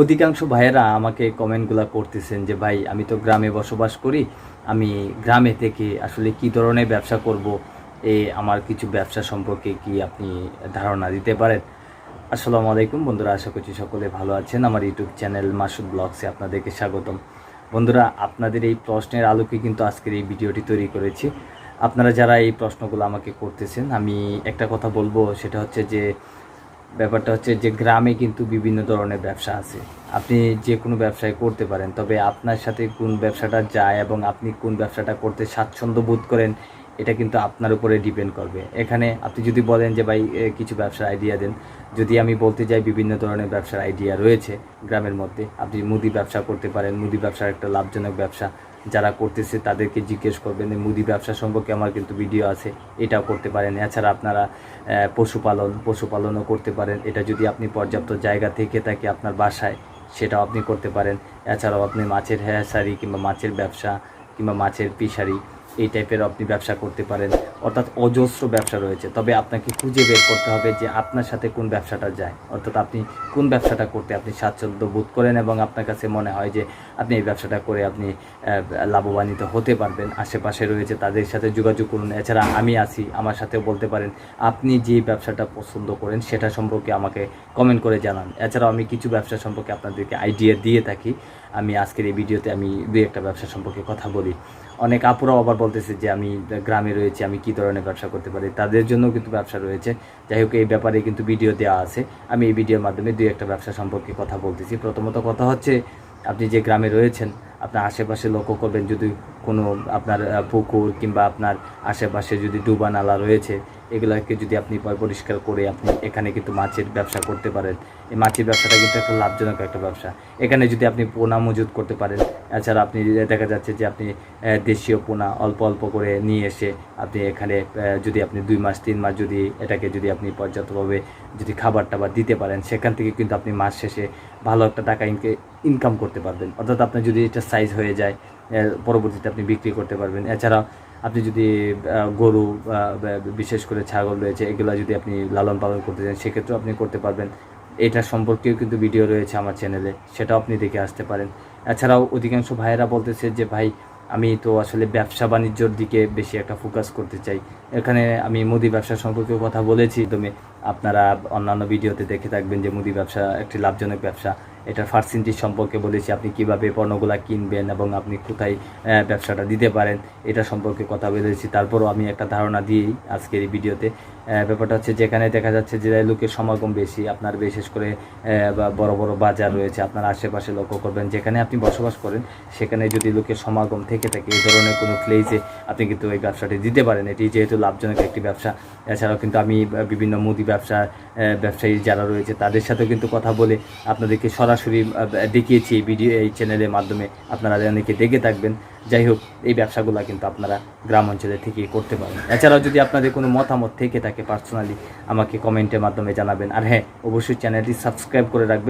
অধিকাংশ ভাইয়েরা আমাকে কমেন্টগুলো করতেছেন যে, ভাই, আমি তো গ্রামে বসবাস করি, আমি গ্রামে থেকে আসলে কি ধরনের ব্যবসা করব? এ আমার কিছু ব্যবসা সম্পর্কে কি আপনি ধারণা দিতে পারেন? আসসালামু আলাইকুম বন্ধুরা, আশা করছি সকলে ভালো আছেন। আমার ইউটিউব চ্যানেল মাসুদ ব্লগসে আপনাদেরকে স্বাগতম। বন্ধুরা, আপনাদের এই প্রশ্নের আলোকে কিন্তু আজকের এই ভিডিওটি তৈরি করেছি। আপনারা যারা এই প্রশ্নগুলো আমাকে করতেছেন, আমি একটা কথা বলব, সেটা হচ্ছে যে ব্যাপারটা হচ্ছে যে গ্রামে কিন্তু বিভিন্ন ধরনের ব্যবসা আছে। আপনি যে কোনো ব্যবসায় করতে পারেন, তবে আপনার সাথে কোন ব্যবসাটা যায় এবং আপনি কোন ব্যবসাটা করতে স্বাচ্ছন্দ্য বোধ করেন এটা কিন্তু আপনার উপরে ডিপেন্ড করবে। এখানে আপনি যদি বলেন যে, ভাই কিছু ব্যবসার আইডিয়া দেন। যদি আমি বলতে যাই, বিভিন্ন ধরনের ব্যবসার আইডিয়া রয়েছে গ্রামের মধ্যে। আপনি মুদি ব্যবসা করতে পারেন, মুদি ব্যবসার একটা লাভজনক ব্যবসা। যারা করতেছে, তাদেরকে জিজ্ঞেস করবেন মুদি ব্যবসা সম্পর্কে আমার কিন্তু ভিডিও আছে। এটাও করতে পারেন। এছাড়া আপনারা পশুপালন, পশুপালনও করতে পারেন। এটা যদি আপনি পর্যাপ্ত জায়গা থেকে থাকে আপনার বাসায়, সেটাও আপনি করতে পারেন। এছাড়াও আপনি মাছের হ্যাসারি কিংবা মাছের ব্যবসা কিংবা মাছের পিসারি এই টাইপের আপনি ব্যবসা করতে পারেন। অর্থাৎ অজস্র ব্যবসা রয়েছে। তবে আপনাকে খুঁজে বের করতে হবে যে আপনার সাথে কোন ব্যবসাটা যায়। অর্থাৎ আপনি কোন ব্যবসাটা করতে আপনি স্বাচ্ছন্দ্য বোধ করেন এবং আপনার কাছে মনে হয় যে আপনি এই ব্যবসাটা করে আপনি আহ, লাভবান্বিত হতে পারবেন। আশেপাশে রয়েছে তাদের সাথে যোগাযোগ করুন। এছাড়া আমি আছি আমার সাথেও বলতে পারেন আপনি যে ব্যবসাটা পছন্দ করেন সেটা সম্পর্কে আমাকে কমেন্ট করে জানান। এছাড়াও আমি কিছু ব্যবসা সম্পর্কে আপনাদেরকে আইডিয়া দিয়ে থাকি। আমি আজকের এই ভিডিওতে আমি দুই একটা ব্যবসা সম্পর্কে কথা বলি। অনেক আপুরাও আবার বলতেছে যে আমি গ্রামে রয়েছে আমি কি ধরনের ব্যবসা করতে পারে, তাদের জন্য কিন্তু ব্যবসা রয়েছে। যাই হোক, এই ব্যাপারে কিন্তু ভিডিও দেওয়া আছে। আমি এই ভিডিওর মাধ্যমে দুই একটা ব্যবসা সম্পর্কে কথা বলতেছি। প্রথমত কথা হচ্ছে, আপনি যে গ্রামে রয়েছেন, আপনার আশেপাশে লক্ষ্য করবেন যদি কোনো আপনার পুকুর কিংবা আপনার আশেপাশে যদি ডুবা নালা রয়েছে এগুলাকে যদি আপনি পরিষ্কার করে আপনি এখানে কিন্তু মাছের ব্যবসা করতে পারেন। এই মাছের ব্যবসাটা কিন্তু একটা লাভজনক একটা ব্যবসা। এখানে যদি আপনি পোনা মজুত করতে পারেন, এছাড়া আপনি দেখা যাচ্ছে যে আপনি দেশীয় পোনা অল্প অল্প করে নিয়ে এসে আপনি এখানে যদি আপনি দুই মাস, তিন মাস যদি এটাকে যদি আপনি পর্যাপ্তভাবে যদি খাবার টাবার দিতে পারেন, সেখান থেকে কিন্তু আপনি মাস শেষে ভালো একটা টাকা ইনকে ইনকাম করতে পারবেন। অর্থাৎ আপনার যদি এটা সাইজ হয়ে যায় পরবর্তীতে আপনি বিক্রি করতে পারবেন। এছাড়া আপনি যদি গরু বিশেষ করে ছাগল রয়েছে, এগুলো যদি আপনি লালন পালন করতে চান, সেক্ষেত্রেও আপনি করতে পারবেন। এটা সম্পর্কেও কিন্তু ভিডিও রয়েছে আমার চ্যানেলে সেটাও আপনি দেখে আসতে পারেন। এছাড়াও অধিকাংশ ভাইয়েরা বলতেছে যে, ভাই, আমি তো আসলে ব্যবসা বাণিজ্যর দিকে বেশি একটা ফোকাস করতে চাই। এখানে আমি মুদি ব্যবসা সম্পর্কে কথা বলেছি। তুমি আপনারা অন্যান্য ভিডিওতে দেখে থাকবেন যে মুদি ব্যবসা একটি লাভজনক ব্যবসা। এটার পার্সেন্টেজ সম্পর্কে বলেছি, আপনি কীভাবে পণ্যগুলো কিনবেন এবং আপনি কোথায় ব্যবসাটা দিতে পারেন, এটা সম্পর্কে কথা বলেছি। তারপরও আমি একটা ধারণা দিই আজকের এই ভিডিওতে। ব্যাপারটা হচ্ছে যেখানে দেখা যাচ্ছে যে লোকের সমাগম বেশি, আপনার বিশেষ করে বড় বড় বাজার রয়েছে, আপনার আশেপাশে লক্ষ্য করবেন, যেখানে আপনি বসবাস করেন, সেখানে যদি লোকের সমাগম থেকে থাকে, এই ধরনের কোনো প্লেসে আপনি কিন্তু এই ব্যবসাটি দিতে পারেন। এটি যেহেতু লাভজনক একটি ব্যবসা, এছাড়াও কিন্তু আমি বিভিন্ন মুদি ব্যবসা ব্যবসায়ী যারা রয়েছে তাদের সাথেও কিন্তু কথা বলে আপনাদেরকে সরাসরি দেখিয়েছি এই ভিডিও, এই চ্যানেলের মাধ্যমে আপনারা অনেকে দেখে থাকবেন। যাই হোক, এই ব্যবসাগুলো কিন্তু আপনারা গ্রাম অঞ্চলে থেকেই করতে পারেন এছাড়াও যদি আপনাদের কোনো মতামত থেকে থাকে পার্সোনালি আমাকে কমেন্টের মাধ্যমে জানাবেন। আর হ্যাঁ অবশ্যই চ্যানেলটি সাবস্ক্রাইব করে রাখবেন।